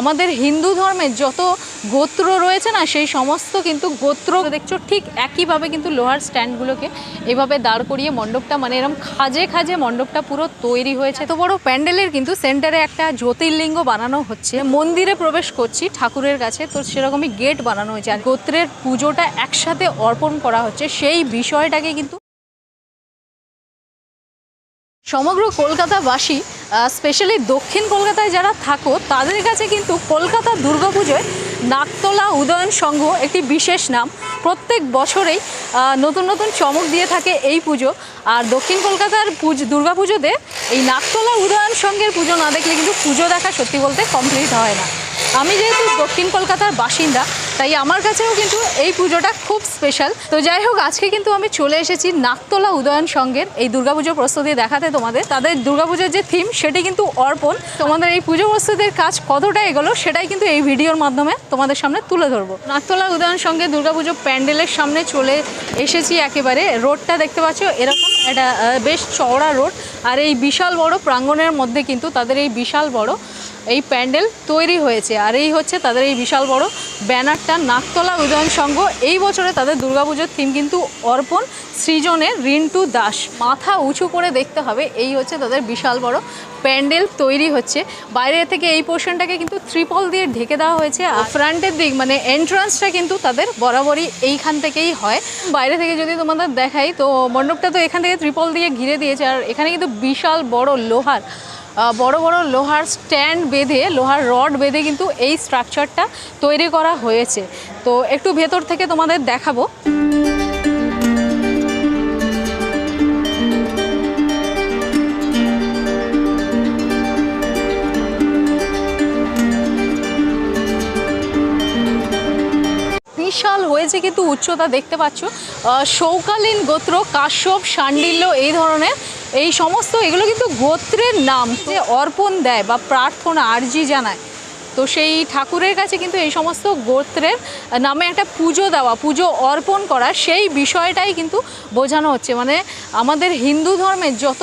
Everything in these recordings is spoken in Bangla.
আমাদের হিন্দু ধর্মের যত গোত্র রয়েছে না, সেই সমস্ত কিন্তু গোত্র দেখছ ঠিক একইভাবে কিন্তু লোহার স্ট্যান্ডগুলোকে এভাবে দাঁড় করিয়ে মণ্ডপটা মানে এরকম খাজে খাজে মণ্ডপটা পুরো তৈরি হয়েছে। তো বড় প্যান্ডেলের কিন্তু সেন্টারে একটা জ্যোতির্লিঙ্গ বানানো হচ্ছে। মন্দিরে প্রবেশ করছি ঠাকুরের কাছে, তো সেরকমই গেট বানানো হয়েছে। আর গোত্রের পুজোটা একসাথে অর্পণ করা হচ্ছে। সেই বিষয়টাকে কিন্তু সমগ্র কলকাতাবাসী স্পেশালি দক্ষিণ কলকাতায় যারা থাকো, তাদের কাছে কিন্তু কলকাতা দুর্গাপুজোয় নাকতলা উদয়ন সংঘ একটি বিশেষ নাম। প্রত্যেক বছরেই নতুন নতুন চমক দিয়ে থাকে এই পুজো। আর দক্ষিণ কলকাতার পুজ দুর্গাপুজোতে এই নাকতলা উদয়ন সংঘের পুজো না দেখলে কিন্তু পুজো দেখা সত্যি বলতে কমপ্লিট হয় না। আমি যেহেতু দক্ষিণ কলকাতার বাসিন্দা তাই আমার কাছেও কিন্তু এই পুজোটা খুব স্পেশাল তো যাই হোক, আজকে কিন্তু আমি চলে এসেছি নাকতলা উদয়ন সঙ্গের এই দুর্গাপুজোর প্রস্তুতি দেখাতে তোমাদের। তাদের দুর্গাপুজোর যে থিম সেটি কিন্তু অর্পণ। তোমাদের এই পুজো প্রস্তুতির কাজ কতটা এগোলো, সেটাই কিন্তু এই ভিডিওর মাধ্যমে তোমাদের সামনে তুলে ধরবো। নাকতলা উদয়ন সঙ্গে দুর্গাপুজো প্যান্ডেলের সামনে চলে এসেছি একেবারে। রোডটা দেখতে পাচ্ছ, এরকম এটা বেশ চওড়া রোড। আর এই বিশাল বড় প্রাঙ্গণের মধ্যে কিন্তু তাদের এই বিশাল বড় এই প্যান্ডেল তৈরি হয়েছে। আর এই হচ্ছে তাদের এই বিশাল বড় ব্যানারটা। নাকতলা উদয়ন সংঘ এই বছরে তাদের দুর্গাপুজোর থিম কিন্তু অর্পণ সৃজনের রিন্টু দাস। মাথা উঁচু করে দেখতে হবে, এই হচ্ছে তাদের বিশাল বড় প্যান্ডেল তৈরি হচ্ছে। বাইরে থেকে এই পোর্শনটাকে কিন্তু ত্রিপল দিয়ে ঢেকে দেওয়া হয়েছে। আর ফ্রন্টের দিক মানে এন্ট্রান্সটা কিন্তু তাদের বরাবরই এইখান থেকেই হয়। বাইরে থেকে যদি তোমাদের দেখাই, তো মণ্ডপটা তো এখান থেকে ত্রিপল দিয়ে ঘিরে দিয়েছে। আর এখানে কিন্তু বিশাল বড় লোহার বড় বড় লোহার স্ট্যান্ড বেঁধে, লোহার রড বেঁধে কিন্তু এই স্ট্রাকচারটা তৈরি করা হয়েছে। তো একটু ভেতর থেকে তোমাদের দেখাবো। বিশাল হয়েছে কিন্তু উচ্চতা দেখতে পাচ্ছ। শৌকালীন গোত্র কাশ্যপ শান্ডিল্য এই ধরনের এই সমস্ত এগুলো কিন্তু গোত্রের নাম। যে অর্পণ দেয় বা প্রার্থনা, আর্জি জানায়। তো সেই ঠাকুরের কাছে কিন্তু এই সমস্ত গোত্রের নামে একটা পুজো দেওয়া, পুজো অর্পণ করা, সেই বিষয়টাই কিন্তু বোঝানো হচ্ছে। মানে আমাদের হিন্দু ধর্মের যত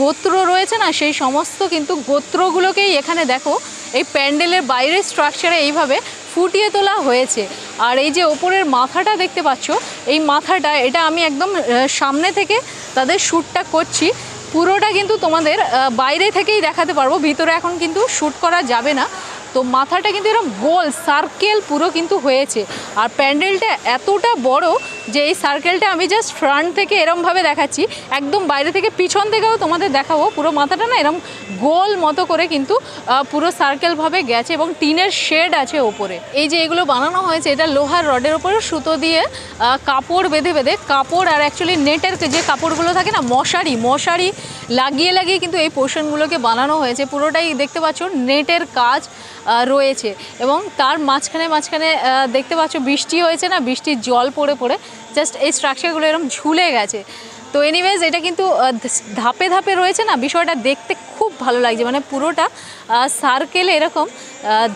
গোত্র রয়েছে না, সেই সমস্ত কিন্তু গোত্রগুলোকেই এখানে দেখো, এই প্যান্ডেলের বাইরের স্ট্রাকচারে এইভাবে ফুটিয়ে তোলা হয়েছে। আর এই যে ওপরের মাথাটা দেখতে পাচ্ছ, এই মাথাটা, এটা আমি একদম সামনে থেকে তাদের শ্যুটটা করছি। পুরোটা কিন্তু তোমাদের বাইরে থেকেই দেখাতে পারব, ভিতরে এখন কিন্তু শ্যুট করা যাবে না। তো মাথাটা কিন্তু এরকম গোল সার্কেল পুরো কিন্তু হয়েছে। আর প্যান্ডেলটা এতটা বড় যে এই সার্কেলটা আমি জাস্ট ফ্রন্ট থেকে এরমভাবে দেখাচ্ছি, একদম বাইরে থেকে পিছন থেকেও তোমাদের দেখাবো, পুরো মাথাটা না এরম গোল মতো করে কিন্তু পুরো সার্কেলভাবে গেছে এবং টিনের শেড আছে ওপরে। এই যে এগুলো বানানো হয়েছে, এটা লোহার রডের ওপরে সুতো দিয়ে কাপড় বেঁধে বেঁধে, কাপড় আর অ্যাকচুয়ালি নেটের যে কাপড়গুলো থাকে না, মশারি মশারি লাগিয়ে লাগিয়ে কিন্তু এই পোর্শনগুলোকে বানানো হয়েছে। পুরোটাই দেখতে পাচ্ছ নেটের কাজ রয়েছে এবং তার মাঝখানে মাঝখানে দেখতে পাচ্ছ বৃষ্টি হয়েছে না, বৃষ্টির জল পড়ে পড়ে। জাস্ট এই স্ট্রাকচারগুলো এরকম ঝুলে গেছে। তো এনিওয়েজ এটা কিন্তু ধাপে ধাপে রয়েছে না? বিষয়টা দেখতে খুব ভালো লাগছে। মানে পুরোটা সার্কেলে এরকম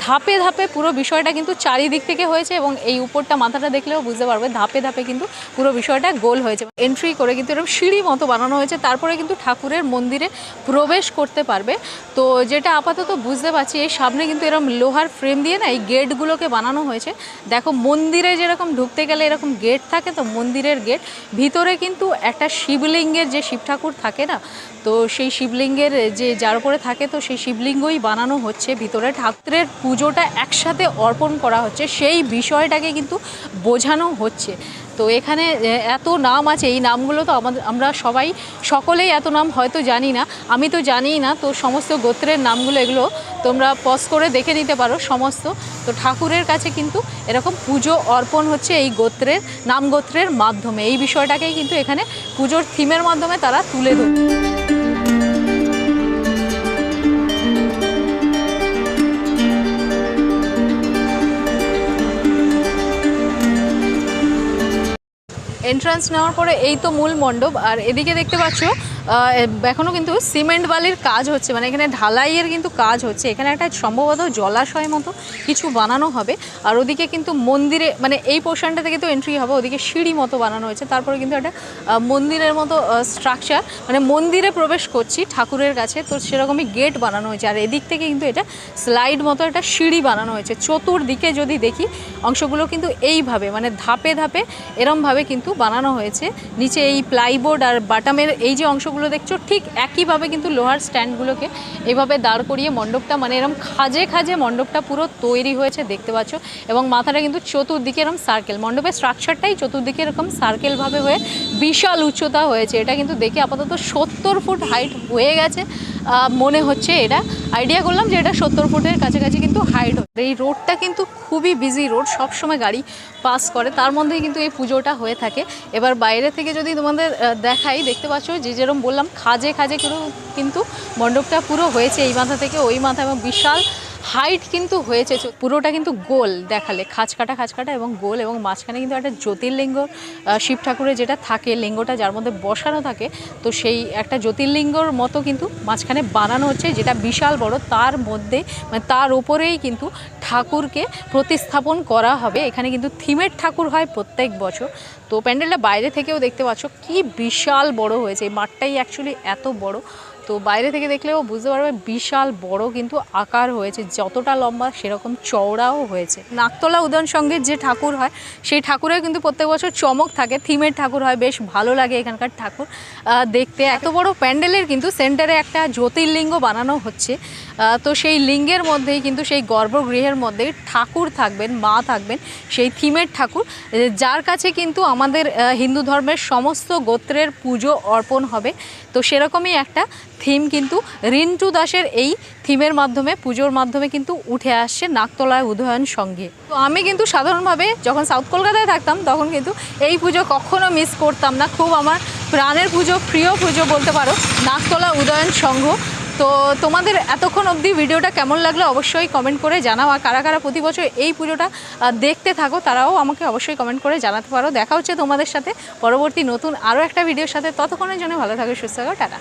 ধাপে ধাপে পুরো বিষয়টা কিন্তু চারিদিক থেকে হয়েছে এবং এই উপরটা মাথাটা দেখলেও বুঝতে পারবে, ধাপে ধাপে কিন্তু পুরো বিষয়টা গোল হয়েছে। এন্ট্রি করে কিন্তু এরকম সিঁড়ি মতো বানানো হয়েছে, তারপরে কিন্তু ঠাকুরের মন্দিরে প্রবেশ করতে পারবে। তো যেটা আপাতত বুঝতে পারছি, এই সামনে কিন্তু এরকম লোহার ফ্রেম দিয়ে না এই গেটগুলোকে বানানো হয়েছে। দেখো, মন্দিরে যেরকম ঢুকতে গেলে এরকম গেট থাকে, তো মন্দিরের গেট ভিতরে কিন্তু একটা শিবলিঙ্গের যে শিব ঠাকুর থাকে না, তো সেই শিবলিঙ্গের যে, যার উপরে থাকে, তো সেই শিবলিঙ্গই বানানো হচ্ছে, ভিতরে ঠাকুরের পুজোটা একসাথে অর্পণ করা হচ্ছে, সেই বিষয়টাকে কিন্তু বোঝানো হচ্ছে। তো এখানে এত নাম আছে, এই নামগুলো তো আমাদের, আমরা সবাই সকলেই এত নাম হয়তো জানি না, আমি তো জানিই না, তো সমস্ত গোত্রের নামগুলো এগুলো তোমরা পজ করে দেখে নিতে পারো সমস্ত। তো ঠাকুরের কাছে কিন্তু এরকম পুজো অর্পণ হচ্ছে এই গোত্রের, নাম গোত্রের মাধ্যমে। এই বিষয়টাকেই কিন্তু এখানে পুজোর থিমের মাধ্যমে তারা তুলে ধরছে। এন্ট্রান্স নেওয়ার পরে এই তো মূল মণ্ডপ আর এদিকে দেখতে পাচ্ছ এখনও কিন্তু সিমেন্ট বালির কাজ হচ্ছে মানে এখানে ঢালাইয়ের কিন্তু কাজ হচ্ছে। এখানে একটা সম্ভবত জলাশয় মতো কিছু বানানো হবে। আর ওদিকে কিন্তু মন্দিরে মানে এই পোর্শনটা থেকে তো এন্ট্রি হবে, ওদিকে সিঁড়ি মতো বানানো হয়েছে। তারপরে কিন্তু একটা মন্দিরের মতো স্ট্রাকচার মানে মন্দিরে প্রবেশ করছি ঠাকুরের কাছে। তো সেরকমই গেট বানানো হয়েছে। আর এদিক থেকে কিন্তু এটা স্লাইড মতো একটা সিঁড়ি বানানো হয়েছে। চতুর্দিকে যদি দেখি, অংশগুলো কিন্তু এইভাবে মানে ধাপে ধাপে এরমভাবে কিন্তু বানানো হয়েছে। নিচে এই প্লাইবোর্ড আর বাটামের এই যে অংশগুলো দেখছ, ঠিক একইভাবে কিন্তু লোহার স্ট্যান্ডগুলোকে এভাবে দাঁড় করিয়ে মণ্ডপটা মানে এরম খাজে খাজে মণ্ডপটা পুরো তৈরি হয়েছে, দেখতে পাচ্ছ। এবং মাথাটা কিন্তু চতুর্দিকে এরকম সার্কেল মণ্ডপের স্ট্রাকচারটাই চতুর্দিকে এরকম সার্কেলভাবে হয়ে বিশাল উচ্চতা হয়েছে। এটা কিন্তু দেখে আপাতত সত্তর ফুট হাইট হয়ে গেছে। মনে হচ্ছে এটা। আইডিয়া করলাম যে এটা সত্তর ফুটের কাছাকাছি কিন্তু হাইট এই রোডটা কিন্তু খুবই বিজি রোড সব সময় গাড়ি পাস করে। তার মধ্যেই কিন্তু এই পুজোটা হয়ে থাকে। এবার বাইরে থেকে যদি তোমাদের দেখাই, দেখতে পাচ্ছ, যে যেরকম বললাম, খাজে খাজে কিন্তু মণ্ডপটা পুরো হয়েছে। এই মাথা থেকে ওই মাথা এবং বিশাল হাইট কিন্তু হয়েছে পুরোটা কিন্তু গোল দেখালে খাঁচ কাটা খাঁচ কাটা এবং গোল এবং মাঝখানে কিন্তু একটা জ্যোতির্লিঙ্গ শিব ঠাকুরের যেটা থাকে, লিঙ্গটা যার মধ্যে বসানো থাকে, তো সেই একটা জ্যোতির্লিঙ্গর মতো কিন্তু মাঝখানে বানানো হচ্ছে, যেটা বিশাল বড়, তার মধ্যে মানে তার উপরেই কিন্তু ঠাকুরকে প্রতিস্থাপন করা হবে। এখানে কিন্তু থিমের ঠাকুর হয় প্রত্যেক বছর। তো প্যান্ডেলটা বাইরে থেকেও দেখতে পাচ্ছ, কি বিশাল বড় হয়েছে, এই মাঠটাই অ্যাকচুয়ালি এত বড়। তো বাইরে থেকে দেখলেও বুঝতে পারবে বিশাল বড় কিন্তু আকার হয়েছে, যতটা লম্বা সেরকম চওড়াও হয়েছে। নাকতলা উদয়ন সঙ্গে যে ঠাকুর হয়, সেই ঠাকুরের কিন্তু প্রত্যেক বছর চমক থাকে, থিমের ঠাকুর হয়, বেশ ভালো লাগে এখানকার ঠাকুর দেখতে। এত বড় প্যান্ডেলের কিন্তু সেন্টারে একটা জ্যোতির্লিঙ্গ বানানো হচ্ছে তো সেই লিঙ্গের মধ্যেই কিন্তু সেই গর্ভগৃহের মধ্যে ঠাকুর থাকবেন, মা থাকবেন, সেই থিমের ঠাকুর। যার কাছে কিন্তু আমাদের হিন্দু ধর্মের সমস্ত গোত্রের পুজো অর্পণ হবে। তো সেরকমই একটা থিম কিন্তু রিন্টু দাসের এই থিমের মাধ্যমে, পুজোর মাধ্যমে কিন্তু উঠে আসছে নাকতলায় উদয়ন সঙ্গে। তো আমি কিন্তু সাধারণভাবে যখন সাউথ কলকাতায় থাকতাম, তখন কিন্তু এই পুজো কখনো মিস করতাম না। খুব আমার প্রাণের পুজো, প্রিয় পুজো বলতে পারো, নাকতলা উদয়ন সংঘ তো তোমাদের এতক্ষণ অবধি ভিডিওটা কেমন লাগল অবশ্যই কমেন্ট করে জানাও। আর কারা কারা প্রতি বছর এই পুজোটা দেখতে থাকো, তারাও আমাকে অবশ্যই কমেন্ট করে জানাতে পারো। দেখা হচ্ছে তোমাদের সাথে পরবর্তী নতুন আরও একটা ভিডিওর সাথে। ততক্ষণের জন্য ভালো থাকো, সুস্থ থাকো, টাটা।